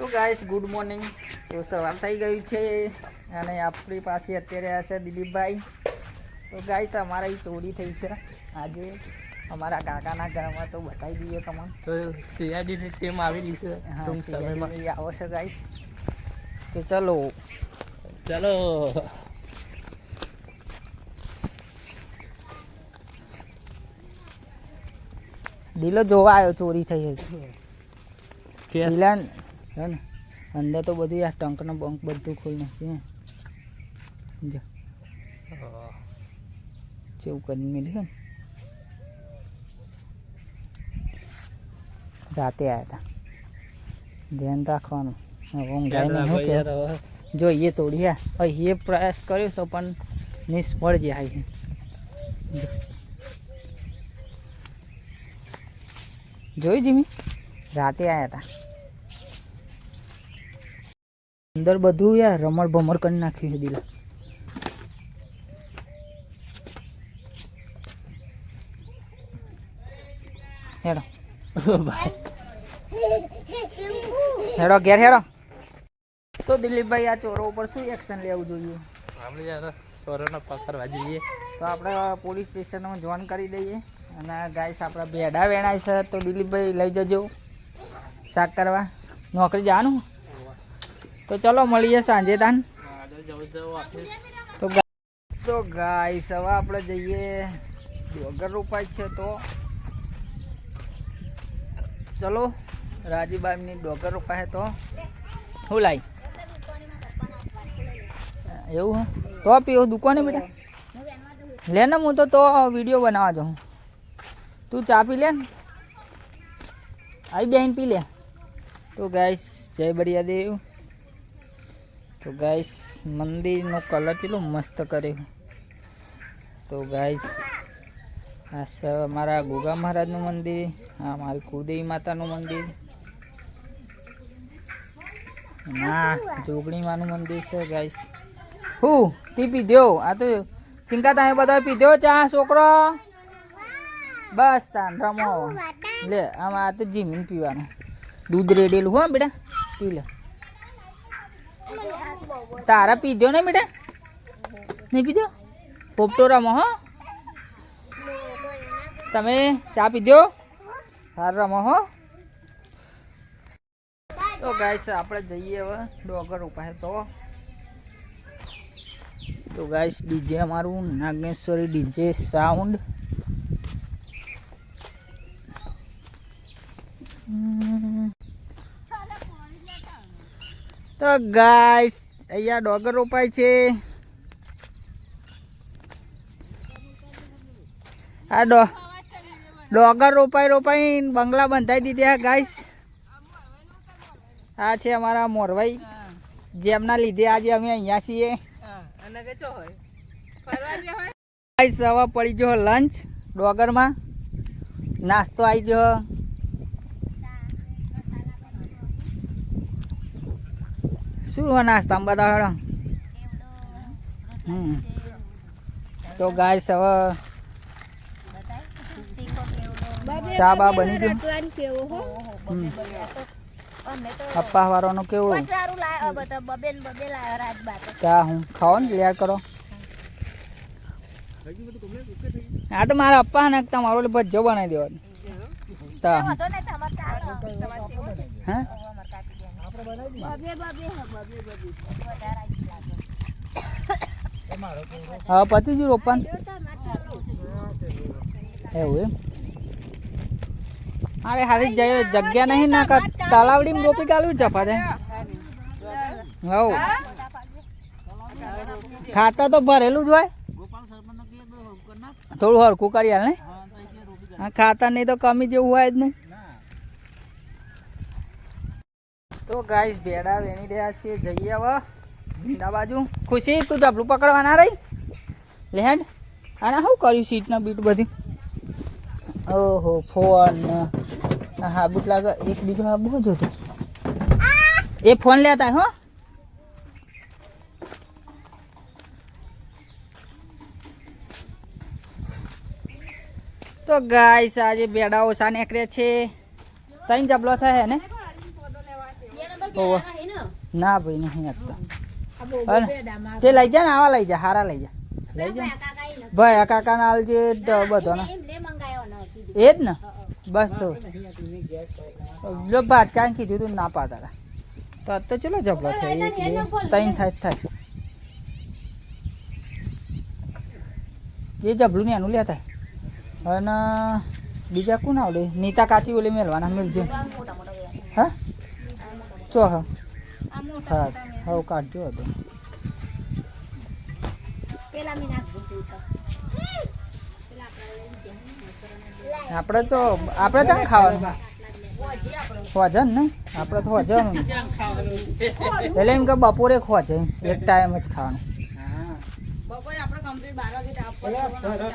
તો guys good morning તો સવાર થઈ ગયું છે અને આપણી પાસે અત્યારે આ છે દિલીપભાઈ. તો ગાઈસ અમારે ચોરી થઈ છે. આજે અમારા કાકાના ઘરમાં તો બતાવી દઈએ તમને. તો સીઆઈડીની ટીમ આવેલી છે. હા સમયમાં આવો છે ગાઈસ તો ચલો. ચલો. દિલો જોવા આવ્યો ચોરી થઈ છે કે દિલા હે ને અંદર તો બધું આ ટંકનો બંક બધું ખોલી નાખ્યું હે જો જેવું કરીને મેળ્યું ને રાતે આવ્યા હતા ધ્યાન રાખવાનું હવે ઊંઘાઈને શું કહેવું? જોઈએ તોડ્યા હવે એ પ્રયાસ કર્યો છે પણ નિષ્ફળ જાય છે જો. જોયું જીમી રાતે આવ્યા હતા અંદર બધું યાર રમણ ભમર કરી નાખ્યું છે દિલા. હેડો. હેડો ઘેર હેડો. તો દિલીપભાઈ આ ચોરો ઉપર શું એક્શન લેવું જોઈએ? આપણે યાર સોરોને પકડવા જઈએ તો આપણે પોલીસ સ્ટેશનમાં જોઈન કરી દઈએ. અને ગાઈસ આપણા ભેડા વેણાય છે તો દિલીપભાઈ લઈ જજો. શાક કરવા. નોકરી જવાનું? તો ચલો મળીએ સાંજે તાન. તો તો ગાઈસ, હવે આપણે જઈએ. ડોગર રૂપાય છે તો. ચલો, રાજીબાઈની ડોગર રોપાય તો. શું લાઈ? એવું હે? તો પીવું દુકાને બેટા? લે ને હું તો તો વીડિયો બનાવવા જાઉં. તું ચા પી લે ને? આવી બેન પી લે. તો ગાઈસ, જય બળિયા દેવ તો ગાઈસ મંદિરનો કલર કેટલો મસ્ત કર્યો. તો ગાઈસ આ છે અમારા ગોગા મહારાજનું મંદિર, આ મારી કુદેવી માતાનું મંદિર ના જોગણી માનું મંદિર છે ગાઈસ હું? તી પીધો આ તો ચિંકા તમે બધા પીધ્યો ચા, છોકરો? બસ તાન, રમો. લે, આમાં આ તો જીમીન પીવાનું. દૂધ રેડેલું હો, બેટા, પી લે. તારા પીધો ને બેટા? નહીં પીધો? પોપટો હો? તમે ચા પીધો? સાર રમો હો? તો ગાઈસ આપણે જઈએ હવે ડોગર ઉપાય તો. તો ગાઈસ ડીજે અમારું નાગેશ્વરી ડીજે સાઉન્ડ તો ગાઈસ અહીંયા ડોગર રોપાય છે. આ ડો ડોગર રોપાઈ રોપાઈ બંગલા બંધાઈ દીધા ગાઈસ આ છે અમારા મોરવાઈ. જેમના લીધે આજે અમે અહીંયા છીએ. ગાઈસ હવે પડી ગયો લંચ ડોગરમાં. નાસ્તો આવી ગયો. શું નાસ્તા બધા હેડો હમ. તો ગાય હવે ચા બા બની ગયું. અપ્પા વાળાનું કેવું? ચા હું ખાઓ ને લેર કરો? આ તો મારા અપ્પા ને તમારો ભજ્જો બનાવી દેવાનો. હું. હે, પતિ જ રોપવાનું એવું એમ? અરે હારી જાય જગ્યા નહીં ના તલાવડી માં રોપી કાઢવું ચપા દે હવ ખાતા તો ભરેલું જ હોય. થોડું હરખું કરી હાલ ને. ખાતા નહીં તો કમી જેવું હોય જ નહીં. તો ગાઈસ ભેડા વેણી રહ્યા છે જઈએ હવે ભીંડા બાજુ. ખુશી તું જબલું પકડવાના રહી? લેન્ડ અને શું કર્યું સીટના બીટ બધી? ઓહો, ફોન. ને હા બુટ લાગે, એક બીજો હા બહુ જોતો? એ ફોન લેતા હો. તો ગાઈસ આજે બેડા ઓછા નીકળે છે. ત્રણ જબલો થાય ને? ઓહો. ના ભાઈ નહીં આપતા તે લઈ જા ને આવા લઈ જા હારા લઈ જા. લઈ જા ભાઈ આ કાકા ના જે બધો ને. એ જ ને બસ તો. જો ભાત કાંઈ કીધું તું ના પાતા હતા તો. આજ તો ચલો જબલો એક ત્રણ થાય થાય. એ જબલું ને એનું લેતા અને બીજા કોણ આવડે? નીતા કાચી ઓલી મેળવાના મેળજો. હા? ચો હા. હા હવે કાઢજો હતો આપણે તો આપણે ત્યાં ખાવાનું? ખોજન ને? આપણે તો ખોજન એટલે એમ કે બપોરે ખોજે એક ટાઈમ જ ખાવાનું. બપોરે આપણે કમ્પ્લીટ બાર વાગે તો આપવાનું